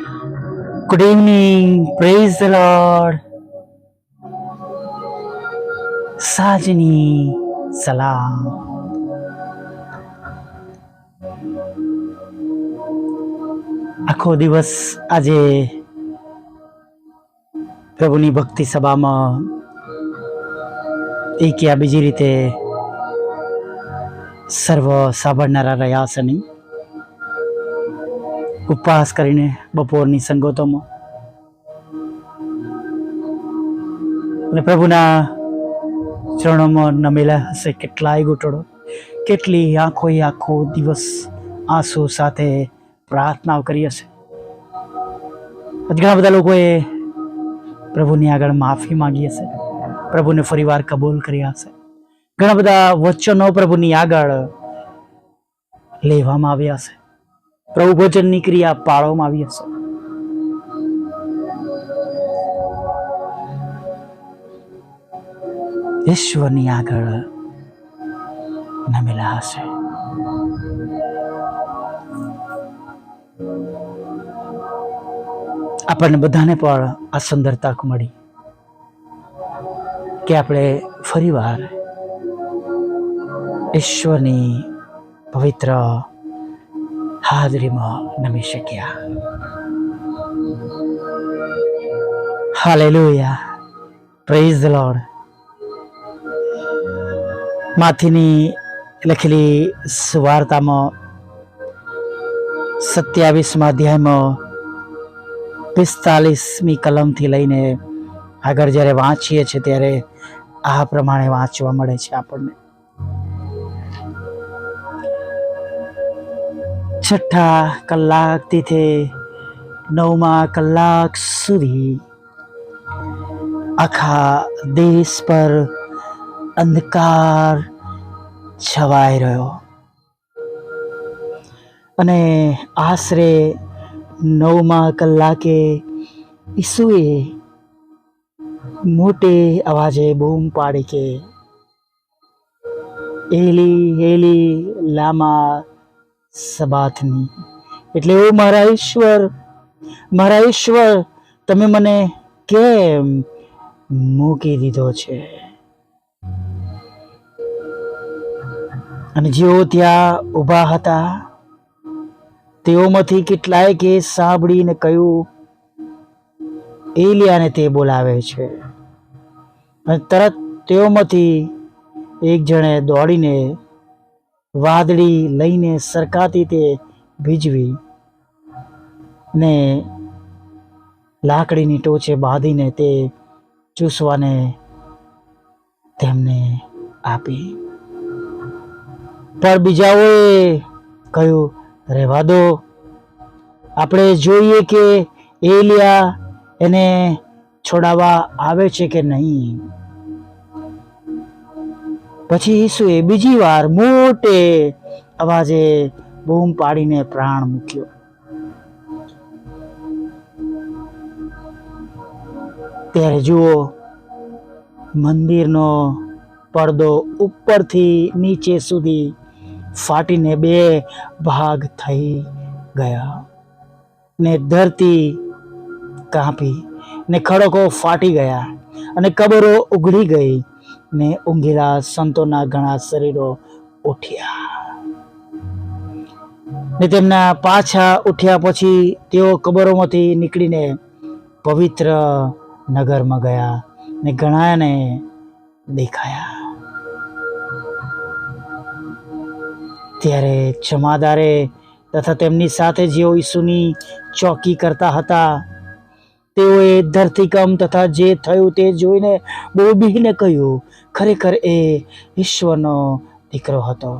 Good evening, praise the Lord. સાજની સલામ આખો દિવસ આજે પ્રભુની ભક્તિ સભામાં એક યા બીજી રીતે સર્વ સાંભળનારા રહ્યા છે નહીં ઉપવાસ કરીને બપોરની સંગતોમાં. અને પ્રભુના ચરણોમાં નમેલા હશે કેટલાય ઘૂંટડો કેટલી આંખોએ આખો દિવસ આંસુ સાથે પ્રાર્થનાઓ કરી હશે. ઘણા બધા લોકોએ પ્રભુની આગળ માફી માંગી હશે. પ્રભુને ફરીવાર કબૂલ કર્યા હશે. ઘણા બધા વચનો પ્રભુની આગળ લેવામાં આવ્યા હશે. પ્રભુ ભોજનની ક્રિયા પાળવામાં આવી હશે. ઈશ્વરની આગળ નમેલા હશે. આપણને બધાને પણ આ સુંદર તક મળી કે આપણે ફરીવાર ઈશ્વરની પવિત્ર હાજરીમાં નમી શક્યા હાલેલુયા પ્રેઝ લોર્ડ માથીની લખેલી સુવાર્તામાં સત્યાવીસમાં અધ્યાયમાં પિસ્તાલીસમી કલમથી લઈને આગળ જ્યારે વાંચીએ છીએ ત્યારે આ પ્રમાણે વાંચવા મળે છે આપણને છઠ્ઠા કલાકથી તે નવમા કલાક સુધી આખા દેશ પર અંધકાર છવાઈ રહ્યો. અને આશરે નવમા કલાકે ઈસુએ મોટે અવાજે બૂમ પાડી કે, એલી એલી, લામા સબાથની. એટલે ઓ મારા ઈશ્વર મારા ઈશ્વર, તમે મને કેમ મૂકી દીધો છે? અને જેઓ ત્યાં ઊભા હતા, તેઓમાંથી કેટલાય કે સાંભળીને કહ્યું, એલિયાને તે બોલાવે છે. અને તરત તેઓમાંથી એક જણે દોડીને વાદળી લઈને સરકાતી તે ભીજવી ને લાકડીની ટોચે બાંધીને તે ચૂસવાને તેમને આપી. પણ બીજાઓએ કહ્યું, રહેવા દો. આપણે જોઈએ કે એલિયા એને છોડાવવા આવે છે કે નહીં. પછી ઈસુએ બીજી વાર મોટે અવાજે બૂમ પાડીને પ્રાણ મૂક્યો. ત્યારે જુઓ, મંદિરનો પડદો ઉપરથી નીચે સુધી ફાટીને બે ભાગ થઈ ગયા ને ધરતી કાપી ને ખડકો ફાટી ગયા અને કબરો ઉઘડી ગઈ. ને ઊંઘેલા સંતોના ઘણા શરીરો ઉઠ્યા. ને તેમના પાછા ઉઠ્યા પછી તેઓ કબરોમાંથી નીકળીને પવિત્ર નગરમાં ગયા ને ઘણાને દેખાયા. ત્યારે જમાદારે તથા તેમની સાથે જેઓ ઈસુની ચોકી કરતા હતા તેઓએ ધરતીકંપ તથા જે થયું તે જોઈને બોબીને કહ્યું, ખરેખર એ ઈશ્વરનો દીકરો હતો.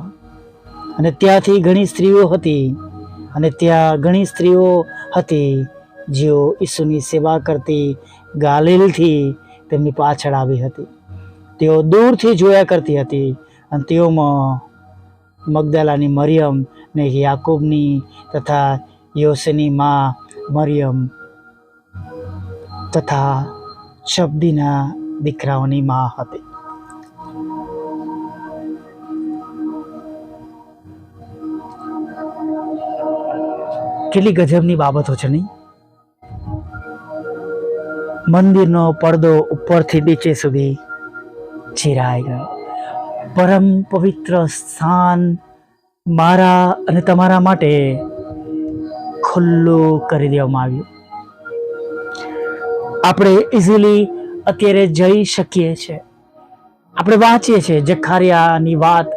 અને ત્યાંથી ઘણી સ્ત્રીઓ હતી અને ત્યાં ઘણી સ્ત્રીઓ હતી જેઓ ઈસુની સેવા કરતી ગાલિલથી તેમની પાછળ આવી હતી. તેઓ દૂરથી જોયા કરતી હતી અને તેઓમાં મગદાલાની મરિયમ ને યાકૂબની તથા યોસેની મા મરિયમ તથા શબ્દીના દીકરાઓની મા હતી. કેટલી ગજબની બાબતો છે નહીં? મંદિરનો પડદો ઉપરથી નીચે સુધી ચીરાઈ ગયો. પરમ પવિત્ર સ્થાન મારા અને તમારા માટે ખુલ્લું કરી દેવામાં આવ્યું. આપણે ઇઝીલી અત્યારે જઈ શકીએ છીએ. આપણે વાંચીએ છીએ જખારિયાની વાત,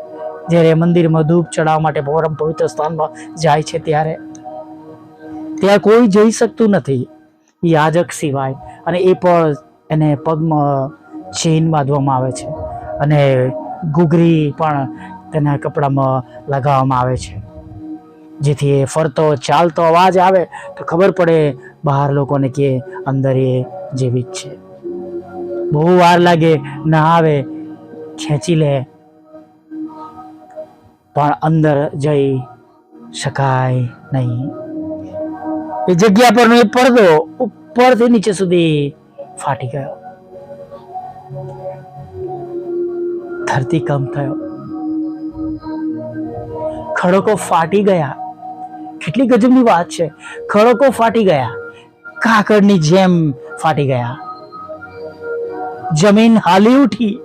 જ્યારે મંદિરમાં ધૂપ ચડાવવા માટે પરમ પવિત્ર સ્થાનમાં જાય છે ત્યારે. ત્યાં કોઈ જઈ શકતું નથી, યાજક સિવાય, અને એ પણ એને પગમાં ચેન બાંધવામાં આવે છે, અને ઘૂઘરી પણ તેના કપડામાં લગાવવામાં આવે છે. જેથી એ ફરતો, ચાલતો અવાજ આવે તો ખબર પડે બહાર લોકોને કે અંદર એ જીવિત છે બહુ વાર લાગે ના આવે ખેંચી લે પણ અંદર જઈ શકાય નહીં એ જગ્યા પરનો એ પડદો ઉપરથી નીચે સુધી ફાટી ગયો ધરતીકંપ થયો ખડકો ફાટી ગયા કેટલી ગજબની વાત છે ખડકો ફાટી ગયા કાકડની જેમ ફાટી ગયા. જમીન હાલી ઉઠી.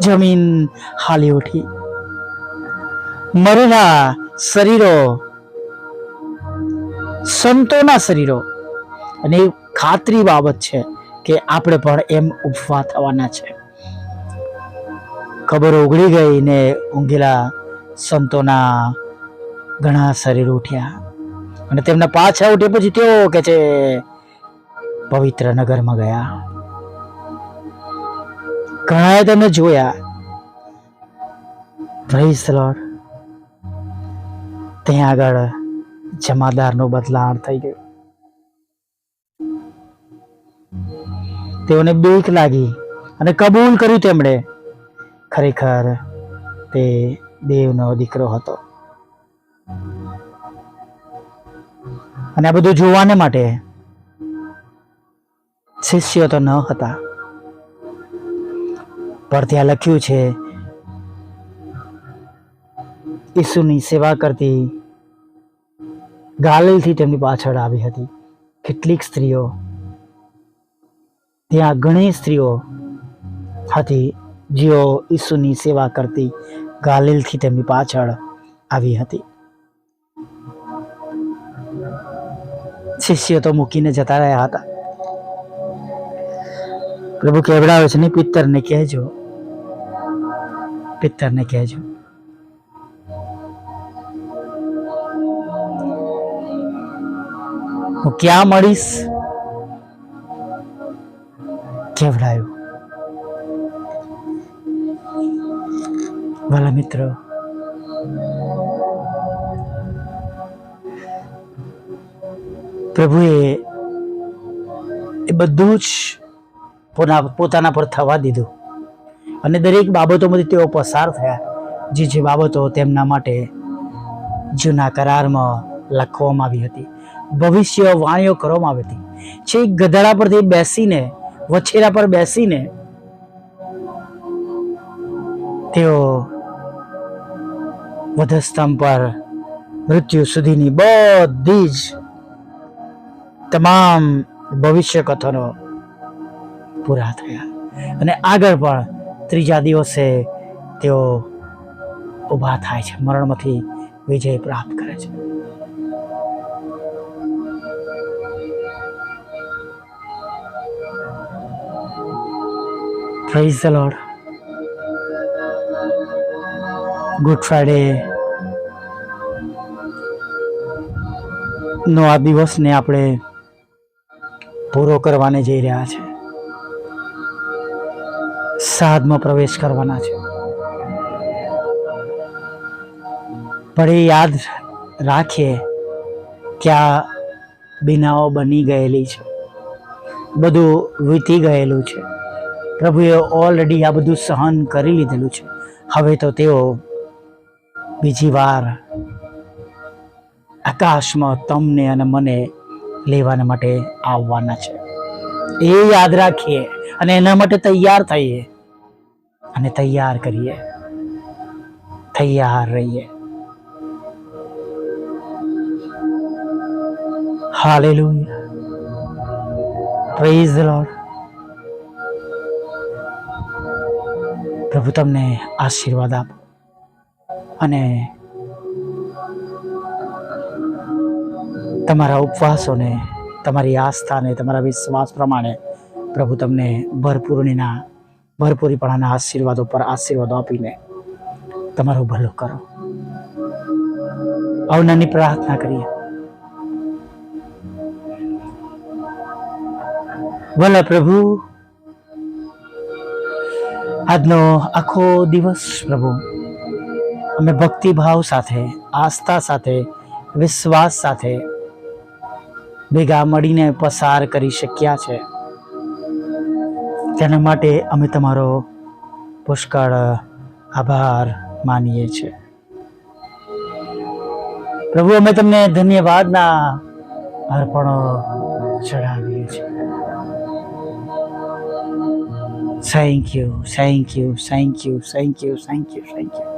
જમીન હાલી ઉઠી. મરેલા શરીરો, સંતોના શરીરો. અને ખાતરી બાબત છે કે આપણે પણ એમ ઉપવા થવાના છે. ખબર ઓગળી ગઈ ને ઊંઘેલા સંતોના ઘણા શરીર ઉઠ્યા. અને તેમના પાછા ઉઠે પછી તેઓ કે છે પવિત્ર નગરમાં ગયા. ઘણાએ તેમને જોયા. પ્રેઝ ધ લોર્ડ ત્યાં આગળ જમાદારનો બદલાણ થઈ ગયું. તેઓને બીક લાગી અને કબૂલ કર્યું તેમણે. ખરેખર તે દેવનો દીકરો હતો. અને આ બધું જોવાને માટે શિષ્યો તો ન હતા. પણ ત્યાં લખ્યું છે, ઈસુની સેવા કરતી ગાલિલથી તેમની પાછળ આવી હતી. કેટલીક સ્ત્રીઓ, ત્યાં ઘણી સ્ત્રીઓ હતી જેઓ ઈસુની સેવા કરતી ગાલિલથી તેમની પાછળ આવી હતી. શિષ્યો તો મૂકીને જતા રહ્યા હતા. પ્રભુ કેવડાવે છે ને? પિત્તરને કહેજો. પિત્તરને કહેજો. હું ક્યાં મળીશ? કેવડાયું? વાલા મિત્રો પ્રભુએ એ બધું જ પોતાના પર થવા દીધું. અને દરેક બાબતોમાંથી તેઓ પસાર થયા. જે જે બાબતો તેમના માટે જૂના કરારમાં લખવામાં આવી હતી. ભવિષ્ય વાણીઓ કરવામાં આવી હતી. છે ગધેડા પરથી બેસીને, વછેરા પર બેસીને તેઓ વધસ્તંભ પર મૃત્યુ સુધીની બધી જ તમામ ભવિષ્ય કથનો પૂરા થયા. અને આગળ પણ ત્રીજા દિવસે તેઓ ઊભા થાય છે, મરણમાંથી વિજય પ્રાપ્ત કરે છે. પ્રેઝ લોર્ડ ગુડ ફ્રાઈડે નો આ દિવસને આપણે પૂરો કરવાને જઈ રહ્યા છે. સાધમાં પ્રવેશ કરવાના છે. પણ એ યાદ રાખીએ કે આ બિનાઓ બની ગયેલી છે. બધું વીતી ગયેલું છે. પ્રભુએ ઓલરેડી આ બધું સહન કરી લીધેલું છે. હવે તો તેઓ બીજી વાર આકાશમાં તમને અને મને લેવાના માટે આવવાના છે. એ યાદ રાખીએ અને એના માટે તૈયાર થઈએ અને તૈયાર કરીએ. તૈયાર રહીએ. હાલેલુયા. પ્રભુ તમને આશીર્વાદ આપો અને તમારા ઉપવાસોને, તમારી આસ્થાને, તમારા વિશ્વાસ પ્રમાણે પ્રભુ તમને ભરપૂરણીના, ભરપૂરીપણાના આશીર્વાદો પર આશીર્વાદો આપીને તમારું ભલું કરો. અવનાની પ્રાર્થના કરીએ. ભલે પ્રભુ, આજનો આખો દિવસ પ્રભુ, અમે ભક્તિભાવ સાથે, આસ્થા સાથે, વિશ્વાસ સાથે ભેગા મળીને પસાર કરી શક્યા છે. તેના માટે અમે તમારો પુષ્કળ આભાર માનીએ છીએ. પ્રભુ, અમે તમને ધન્યવાદના અર્પણો ચડાવીએ છીએ. Thank you thank you thank you thank you thank you thank you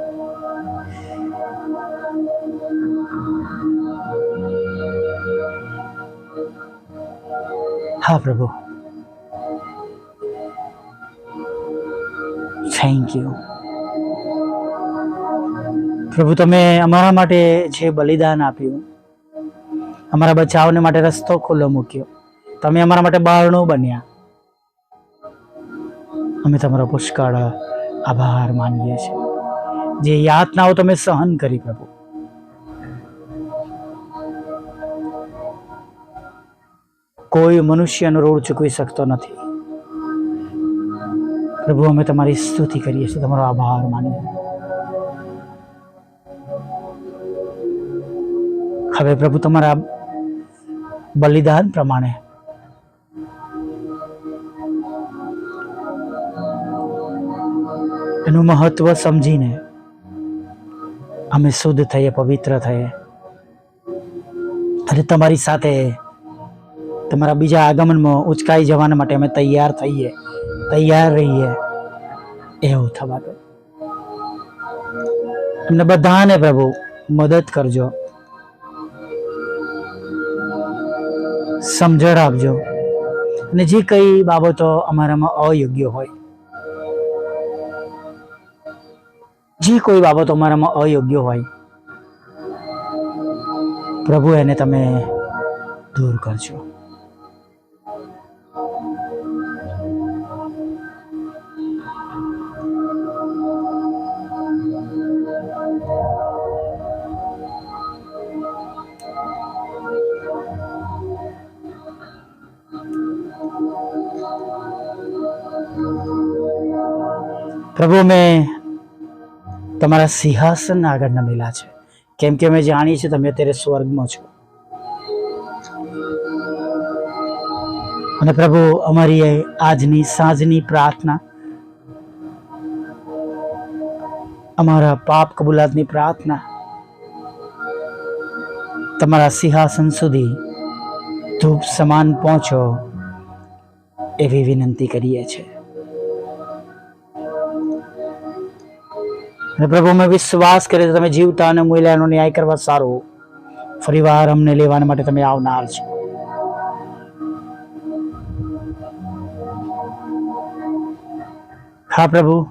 હા, પ્રભુ. થેન્ક યુ પ્રભુ, તમે અમારા માટે જે બલિદાન આપ્યું, અમારા બચાવને માટે રસ્તો ખુલ્લો મૂક્યો. તમે અમારા માટે બારણું બન્યા. અમે તમારો પુષ્કળ આભાર માનીએ છીએ. જે યાતનાઓ તમે સહન કરી, પ્રભુ કોઈ મનુષ્યનો રોડ ચૂકવી શકતો નથી. પ્રભુ, અમે તમારી સ્તુતિ કરીએ છીએ. તમારો આભાર માનીએ. હવે પ્રભુ, તમારા બલિદાન પ્રમાણે એનું મહત્વ સમજીને અમે શુદ્ધ થઈએ, પવિત્ર થઈએ અને તમારી સાથે તમારા બીજા આગમનમાં ઉચકાઈ જવાના માટે અમે તૈયાર થઈએ, તૈયાર રહીએ. એવું થવા દો અમને બધાને પ્રભુ મદદ કરજો. સમજણ આપજો. અને જે કઈ બાબતો અમારામાં અયોગ્ય હોય, જે કોઈ બાબતો અમારામાં અયોગ્ય હોય, પ્રભુ એને તમે દૂર કરજો. પ્રભુ, મેં તમારા સિંહાસન આગળ નમેલા છે. કેમ કે અમે જાણીએ છીએ તમે અત્યારે સ્વર્ગમાં છો. અને પ્રભુ, અમારી આજની સાંજની પ્રાર્થના, અમારા પાપ કબૂલાતની પ્રાર્થના, તમારા સિંહાસન સુધી ધૂપ સમાન પહોંચો એવી વિનંતી કરીએ છીએ. અને પ્રભુ, અમે વિશ્વાસ કરીએ છીએ તમે જીવતા અને મૂલ્યાનો ન્યાય કરવા સારું ફરીવાર અમને લેવાના માટે તમે આવનાર છો. હા, પ્રભુ.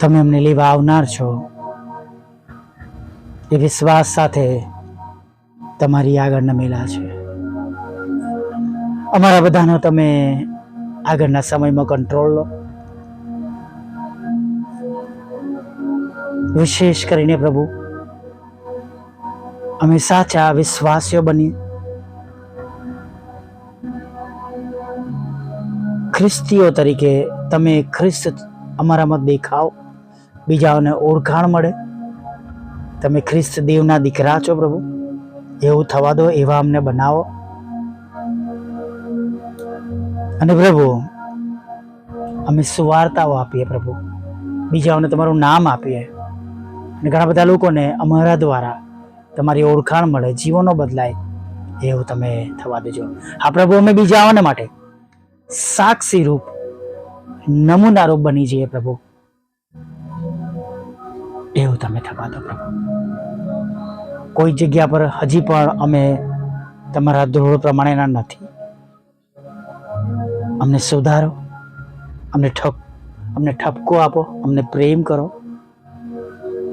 તમે અમને લેવા આવનાર છો. એ વિશ્વાસ સાથે તમારી આગળ નમેલા છે. અમારા બધાનો તમે આગળના સમયમાં કંટ્રોલ લો. વિશેષ કરીને પ્રભુ, અમે સાચા વિશ્વાસીઓ બની ખ્રિસ્તીઓ તરીકે તમે ખ્રિસ્ત અમારામાં દેખાવ, બીજાઓને ઓળખાણ મળે. તમે ખ્રિસ્ત દેવના દીકરા છો પ્રભુ. એવું થવા દો, એવા અમને બનાવો. અને પ્રભુ, અમે સુવાર્તાઓ આપીએ પ્રભુ. બીજાઓને તમારું નામ આપીએ. અને ઘણા બધા લોકોને અમારા દ્વારા તમારી ઓળખાણ મળે, જીવનો બદલાય, એવું તમે થવા દેજો. આ પ્રભુ, અમે બીજાઓને માટે સાક્ષી રૂપ, નમૂના રૂપ બની જઈએ પ્રભુ. એવું તમે થવા દો પ્રભુ. કોઈ જગ્યા પર હજી પણ અમે તમારા ધોરણ પ્રમાણેના નથી. અમને સુધારો, અમને ઠપ, અમને ઠપકો આપો, અમને પ્રેમ કરો.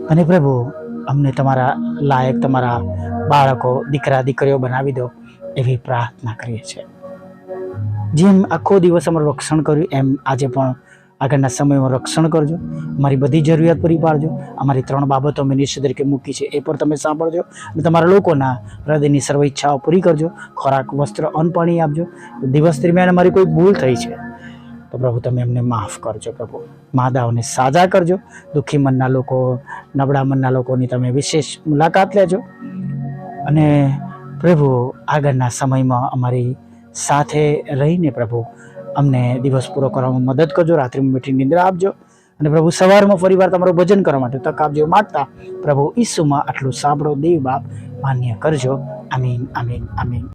અને પ્રભુ, અમને તમારા લાયક, તમારા બાળકો, દીકરા, દીકરીઓ બનાવી દો એવી પ્રાર્થના કરીએ છીએ. જેમ આખો દિવસ અમારું રક્ષણ કર્યું, એમ આજે પણ આગળના સમયમાં રક્ષણ કરજો. મારી બધી જરૂરિયાત પૂરી પાડજો. અમારી ત્રણ બાબતો મેં નિશ્ચિત તરીકે મૂકી છે, એ પણ તમે સાંભળજો. અને તમારા લોકોના હૃદયની સર્વ ઈચ્છાઓ પૂરી કરજો. ખોરાક, વસ્ત્ર, અન્ન, પાણી આપજો. દિવસ દરમિયાન અમારી કોઈ ભૂલ થઈ છે, તો પ્રભુ તમે એમને માફ કરજો પ્રભુ. માદાઓને સાજા કરજો. દુઃખી મનના લોકો, નબળા મનના લોકોની તમે વિશેષ મુલાકાત લેજો. અને પ્રભુ, આગળના સમયમાં અમારી સાથે રહીને પ્રભુ અમને દિવસ પૂરો કરવામાં મદદ કરજો, રાત્રિમાં મીઠી નિંદ્રા આપજો. અને પ્રભુ, સવારમાં ફરીવાર તમારું ભજન કરવા માટે તક આપજો. માગતા પ્રભુ ઈસુમાં આટલું સાંભળો, દેવ બાપ માન્ય કરજો. આમીન આમીન આમીન.